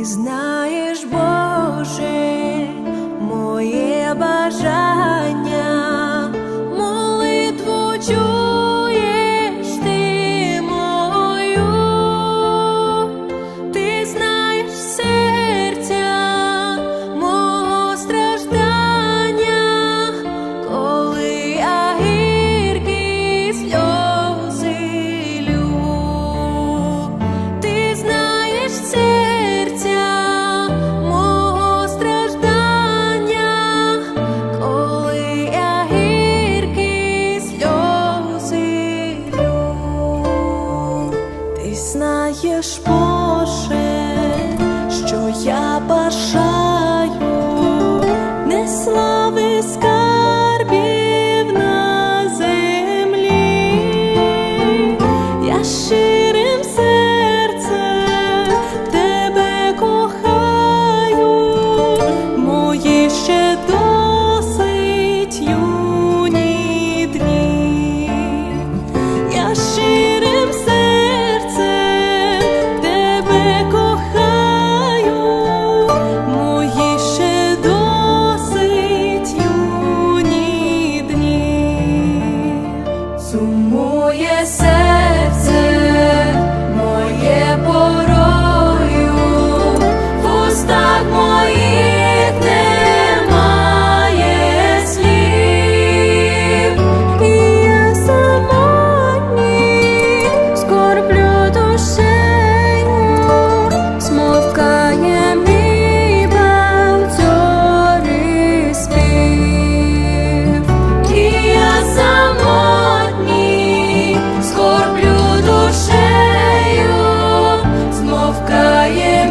Ти знаєш, Боже, знаєш, Боже, що я бажаю. Не слави скарбів на землі, я щирим серцем тебе кохаю, мої ще досить юні дні. Я щирим сумує серце моє. по... am